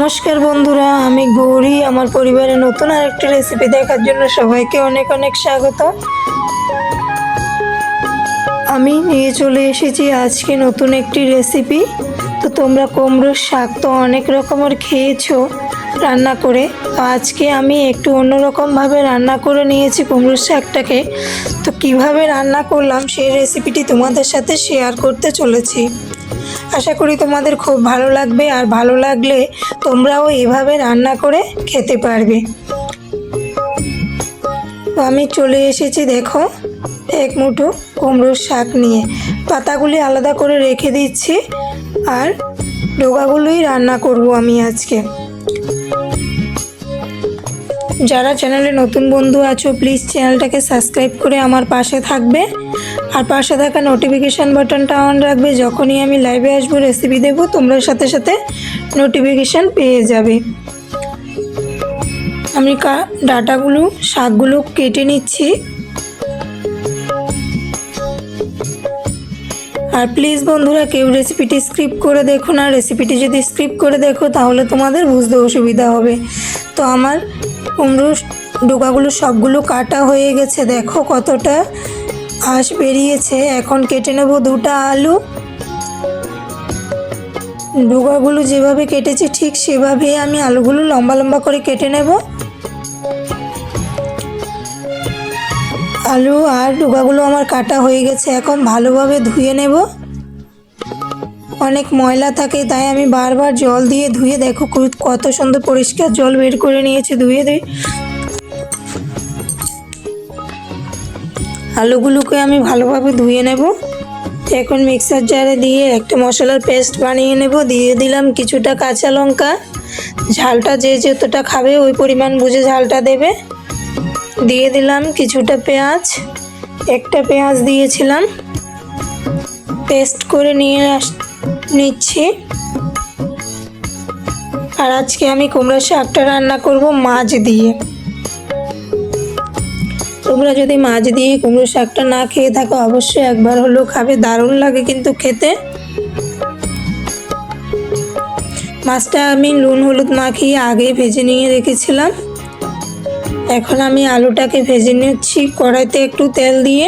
নমস্কার বন্ধুরা, আমি গৌরী। আমার পরিবারের নতুন আরেকটি রেসিপি দেখার জন্য সবাইকে অনেক অনেক স্বাগত। আমি নিয়ে চলে এসেছি আজকে নতুন একটি রেসিপি তো তোমরা কুমড়োর শাক তো অনেক রকমের খেয়েছো রান্না করে। তো আজকে আমি একটু অন্যরকমভাবে রান্না করে নিয়েছি কুমড়োর শাকটাকে। তো কীভাবে রান্না করলাম সেই রেসিপিটি তোমাদের সাথে শেয়ার করতে চলেছি। আশা করি তোমাদের খুব ভালো লাগবে আর ভালো লাগলে তোমরাও এভাবে রান্না করে খেতে পারবে। আমি চলে এসেছি দেখো, এক মুঠো কুমড়োর শাক নিয়ে। পাতাগুলি আলাদা করে রেখে দিচ্ছি আর ডোগাগুলোই রান্না করব আমি আজকে। যারা চ্যানেলে নতুন বন্ধু আছো প্লিজ চ্যানেলটাকে সাবস্ক্রাইব করে আমার পাশে থাকবে। আর পাশে থাকা নোটিফিকেশান বাটনটা অন রাখবে, যখনই আমি লাইভে আসব রেসিপি দেবো, তোমরা সাথে সাথে নোটিফিকেশান পেয়ে যাবে। আমি কা, ডাটাগুলো, শাকগুলো কেটে নিচ্ছি। আর প্লিজ বন্ধুরা, কেউ রেসিপিটি স্ক্রিপ্ট করে দেখো না। রেসিপিটি যদি স্ক্রিপ্ট করে দেখো, তাহলে তোমাদের বুঝতে অসুবিধা হবে। তো আমার কুমড়োর ডোকাগুলো সবগুলো কাটা হয়ে গেছে, দেখো কতটা আঁশ বেরিয়েছে। এখন কেটে নেব দুটা আলু। ডোকাগুলো যেভাবে কেটেছি ঠিক সেভাবেই আমি আলুগুলো লম্বা লম্বা করে কেটে নেব। আলু আর ডোকাগুলো আমার কাটা হয়ে গেছে, এখন ভালোভাবে ধুয়ে নেব। অনেক ময়লা থাকে, তাই আমি বারবার জল দিয়ে ধুয়ে, দেখো কত সুন্দর পরিষ্কার জল বের করে নিয়েছি ধুয়ে ধুয়ে। আলুগুলোকে আমি ভালোভাবে ধুয়ে নেব। এখন মিক্সার জারে দিয়ে একটা মশলার পেস্ট বানিয়ে নেব। দিয়ে দিলাম কিছুটা কাঁচা লঙ্কা। ঝালটা যে যতটা খাবে ওই পরিমাণ বুঝে ঝালটা দেবে। দিয়ে দিলাম কিছুটা পেঁয়াজ। একটা পেঁয়াজ দিয়েছিলাম। পেস্ট করে নিয়ে আস নিচ্ছি। আর আজকে আমি কুমড়ো শাকটা রান্না করব মাছ দিয়ে। তোমরা যদি মাছ দিয়ে কুমড়ো শাকটা না খেয়ে থাকো, অবশ্যই একবার হলেও খাবে, দারুণ লাগে কিন্তু খেতে। মাছটা আমি নুন, হলুদ মাখিয়ে আগে ভেজে নিয়ে রেখেছিলাম। এখন আমি আলুটাকে ভেজে নিচ্ছি কড়াইতে একটু তেল দিয়ে।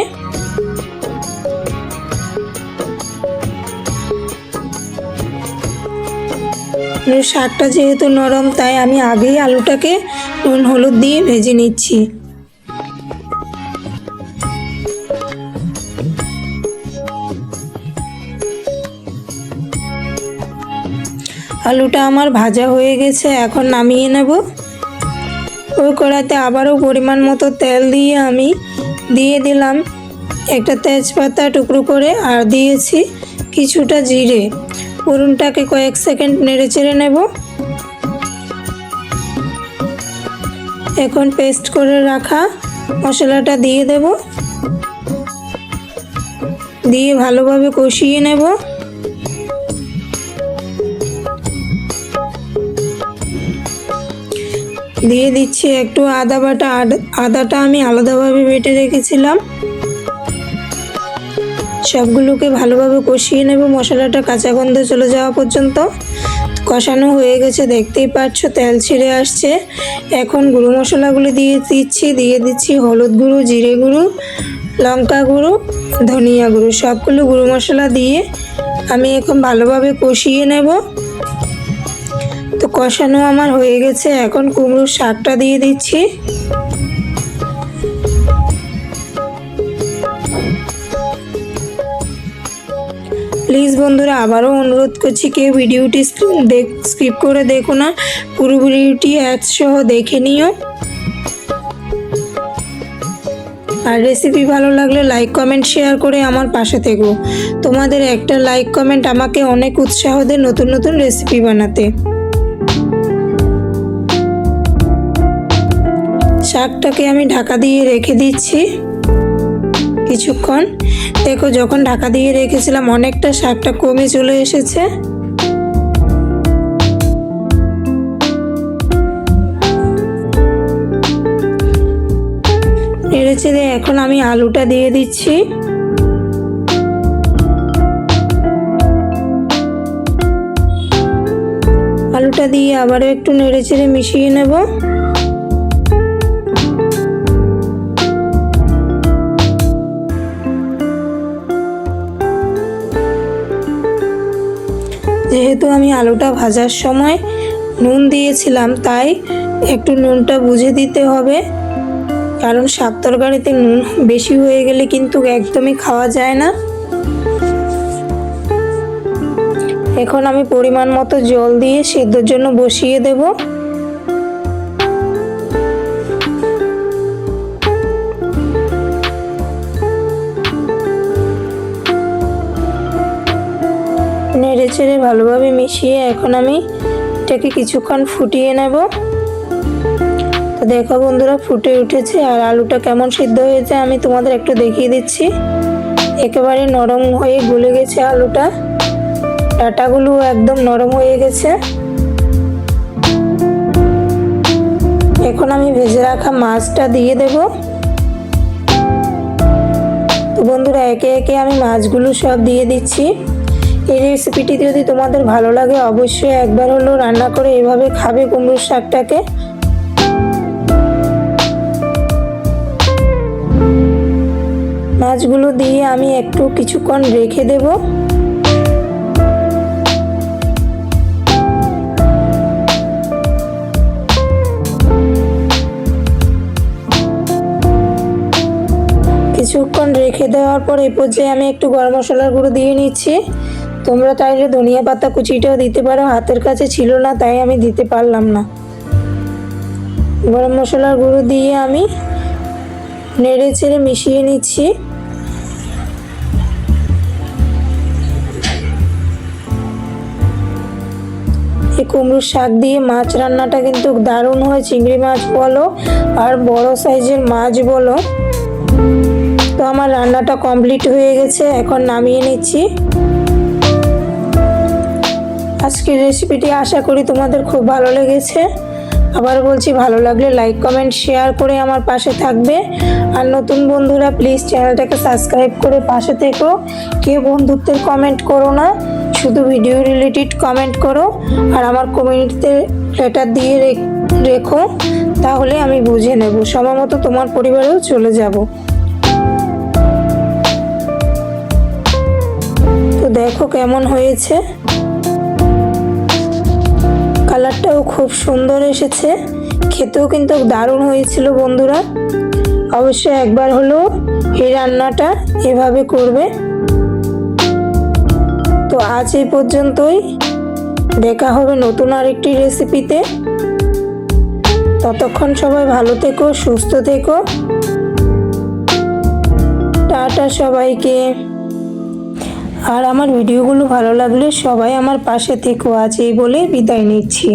শাকটা যেহেতু নরম, তাই আমি আগেই আলুটাকে নুন, হলুদ দিয়ে ভেজে নিচ্ছি। আলুটা আমার ভাজা হয়ে গেছে, এখন নামিয়ে নেব। ওই কড়াতে আবারও পরিমাণ মতো তেল দিয়ে আমি দিয়ে দিলাম একটা তেজপাতা টুকরো করে, আর দিয়েছি কিছুটা জিরে। ফোড়নটাকে কয়েক সেকেন্ড নেড়ে চেড়ে নেব। এখন পেস্ট করে রাখা মশলাটা দিয়ে দেব। দিয়ে ভালোভাবে কষিয়ে নেব। দিয়ে দিচ্ছি একটু আদা বাটা। আদাটা আমি আলাদাভাবে বেটে রেখেছিলাম। সবগুলোকে ভালোভাবে কষিয়ে নেব। মশলাটা কাঁচা গন্ধ চলে যাওয়া পর্যন্ত কষানো হয়ে গেছে, দেখতেই পাচ্ছ তেল ছিঁড়ে আসছে। এখন গুঁড়ো মশলাগুলো দিয়ে দিচ্ছি দিয়ে দিচ্ছি হলুদ গুঁড়ো, জিরে গুঁড়ো, লঙ্কা গুঁড়ো, ধনিয়া গুঁড়ো। সবগুলো গুঁড়ো মশলা দিয়ে আমি এখন ভালোভাবে কষিয়ে নেব। তো কষানো আমার হয়ে গেছে। এখন কুমড়োর শাকটা দিয়ে দিচ্ছি। প্লিজ বন্ধুরা, আবারও অনুরোধ করছি কেউ ভিডিওটি দেখ স্কিপ করে দেখো না, পুরো ভিডিওটি একসহ দেখে নিও। আর রেসিপি ভালো লাগলে লাইক কমেন্ট শেয়ার করে আমার পাশে থেকো। তোমাদের একটা লাইক কমেন্ট আমাকে অনেক উৎসাহ দেয় নতুন নতুন রেসিপি বানাতে। শাকটাকে আমি ঢাকা দিয়ে রেখে দিচ্ছি। কিছুক্ষণ। দেখো, যখন ঢাকা দিয়ে রেখেছিলাম, অনেকটা শাকটা কমে চলে এসেছে। নেড়ে চেড়ে এখন আমি আলুটা দিয়ে দিচ্ছি। আলুটা দিয়ে আবারও একটু নেড়ে চেড়ে মিশিয়ে নেব। যেহেতু আমি আলুটা ভাজার সময় নুন দিয়েছিলাম, তাই একটু নুনটা বুঝে দিতে হবে। কারণ শাক তরকারিতে নুন বেশি হয়ে গেলে কিন্তু একদমই খাওয়া যায় না। এখন আমি পরিমাণ মতো জল দিয়ে সেদ্ধর জন্য বসিয়ে দেব। নেড়ে চেড়ে ভালোভাবে মিশিয়ে এখন আমি এটাকে কিছুক্ষণ ফুটিয়ে নেব। তো দেখো বন্ধুরা, ফুটে উঠেছে আর আলুটা কেমন সিদ্ধ হয়েছে আমি তোমাদের একটু দেখিয়ে দিচ্ছি। একেবারে নরম হয়ে গলে গেছে আলুটা। ডাটাগুলো একদম নরম হয়ে গেছে। এখন আমি ভেজে রাখা মাছটা দিয়ে দেব। তো বন্ধুরা, একে একে আমি মাছগুলো সব দিয়ে দিচ্ছি। এই রেসিপিটি যদি তোমাদের ভালো লাগে, অবশ্যই একবার হলো রান্না করে এভাবে খাবে কুমড়োর শাকটাকে। মাছগুলো দিয়ে আমি একটু কিছুক্ষণ রেখে দেব। কিছুক্ষণ রেখে দেওয়ার পর এই পর্যায়ে আমি একটু গরম মশলার গুঁড়ো দিয়ে নিচ্ছি। তোমরা চাইলে ধনিয়া পাতা কুচিটাও দিতে পারো, হাতের কাছে ছিল না, তাই আমি দিতে পারলাম না। গরম মশলার গুঁড়ো দিয়ে আমি নেড়ে ছেড়ে মিশিয়ে নিচ্ছি। এই কুমড়োর শাক দিয়ে মাছ রান্নাটা কিন্তু দারুণ হয়, চিংড়ি মাছ বলো আর বড় সাইজের মাছ বলো। তো আমার রান্নাটা কমপ্লিট হয়ে গেছে, এখন নামিয়ে নিচ্ছি। আজকের রেসিপিটি আশা করি তোমাদের খুব ভালো লেগেছে। আবার বলছি, ভালো লাগলে লাইক কমেন্ট শেয়ার করে আমার পাশে থাকবে। আর নতুন বন্ধুরা প্লিজ চ্যানেলটাকে সাবস্ক্রাইব করে পাশে থেকো। কেউ বন্ধুত্বের কমেন্ট করো না, শুধু ভিডিও রিলেটেড কমেন্ট করো। আর আমার কমিউনিটিতে লেটার দিয়ে রেখো, তাহলে আমি বুঝে নেব, সময় মতো তোমার পরিবারেও চলে যাব। তো দেখো কেমন হয়েছে। কালারটাও খুব সুন্দর এসেছে। খেতেও কিন্তু দারুণ হয়েছিল বন্ধুরা। অবশ্যই একবার হলো এই রান্নাটা এভাবে করবে। তো আজ এই পর্যন্তই। দেখা হবে নতুন আরেকটি রেসিপিতে। ততক্ষণ সবাই ভালো থেকো, সুস্থ থেকো। টাটা সবাইকে। আর আমার ভিডিওগুলো ভালো লাগলে সবাই আমার পাশে থেকো। আছে এই বলে বিদায় নিচ্ছি।